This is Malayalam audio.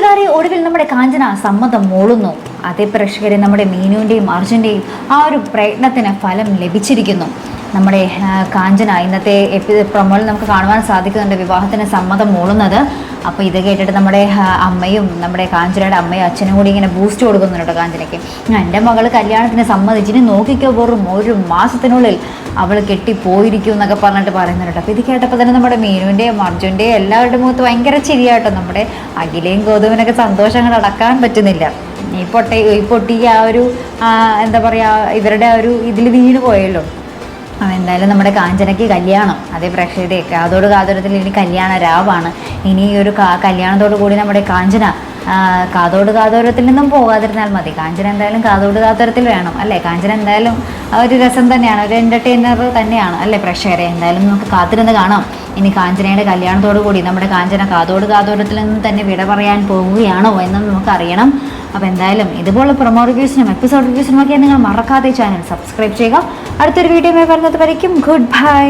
കൂട്ടുകാരെ ഒടുവിൽ നമ്മുടെ കാഞ്ചന സമ്മതം മൂളുന്നു. അതേ പ്രേക്ഷകരെ നമ്മുടെ മീനുവിന്റെയും അർജുന്റെയും ആ ഒരു പ്രയത്നത്തിന് ഫലം ലഭിച്ചിരിക്കുന്നു. നമ്മുടെ കാഞ്ചന ഇന്നത്തെ എപ്പി പ്രൊമോയിൽ നമുക്ക് കാണുവാൻ സാധിക്കുന്നുണ്ട് വിവാഹത്തിന് സമ്മതം മൂളുന്നത്. അപ്പോൾ ഇത് കേട്ടിട്ട് നമ്മുടെ അമ്മയും നമ്മുടെ കാഞ്ചനയുടെ അമ്മയും അച്ഛനും കൂടി ഇങ്ങനെ ബൂസ്റ്റ് കൊടുക്കുന്നുണ്ട് കാഞ്ചനയ്ക്ക്. എന്റെ മകൾ കല്യാണത്തിന് സമ്മതിച്ചിന് നോക്കിക്കോ വെറും ഒരു മാസത്തിനുള്ളിൽ അവൾ കെട്ടിപ്പോയിരിക്കും എന്നൊക്കെ പറഞ്ഞിട്ട് പറയുന്നുണ്ട് അപ്പോൾ ഇത് കേട്ടപ്പോൾ തന്നെ നമ്മുടെ മീനുവിന്റെയും അർജുന്റെയും എല്ലാവരുടെ മുഖത്ത് ഭയങ്കര ചിരിയാട്ടോ നമ്മുടെ അഖിലയും ഗൗതമിനൊക്കെ സന്തോഷങ്ങൾ അടക്കാൻ പറ്റുന്നില്ല. ഈ പൊട്ടി ഈ പൊട്ടി ആ ഒരു എന്താ പറയുക ഇവരുടെ ആ ഒരു ഇതിൽ വീണ് പോയല്ലോ. എന്തായാലും നമ്മുടെ കാഞ്ചനയ്ക്ക് കല്യാണം. അതേ പ്രേക്ഷകരെയൊക്കെ അതോട് കാതോരത്തിൽ ഇനി കല്യാണ രാവാണ്. ഇനി ഈ ഒരു കല്യാണത്തോടു കൂടി നമ്മുടെ കാഞ്ചന കാതോട് കാതോരത്തിൽ നിന്നും പോകാതിരുന്നാൽ മതി. കാഞ്ചന എന്തായാലും കാതോട് കാതോരത്തിൽ വേണം അല്ലേ? കാഞ്ചന എന്തായാലും ഒരു രസം തന്നെയാണ്. ഒരു എന്റർടൈനർ തന്നെയാണ് അല്ലേ പ്രേക്ഷകരെ? എന്തായാലും നമുക്ക് കാത്തിരുന്ന് കാണാം. ഇനി കാഞ്ചനയുടെ കല്യാണത്തോടു കൂടി നമ്മുടെ കാഞ്ചന കാതോട് കാതോടത്തിൽ നിന്ന് തന്നെ വിട പറയാൻ പോവുകയാണോ എന്ന് നമുക്കറിയണം. അപ്പോൾ എന്തായാലും ഇതുപോലെ പ്രൊമോ റിവ്യൂസിനും എപ്പിസോഡ് റിവ്യൂസിനും ഒക്കെ നിങ്ങൾ മറക്കാതെ ചാനൽ സബ്സ്ക്രൈബ് ചെയ്യുക. അടുത്തൊരു വീഡിയോ വരുന്നത് വരയ്ക്കും. Good bye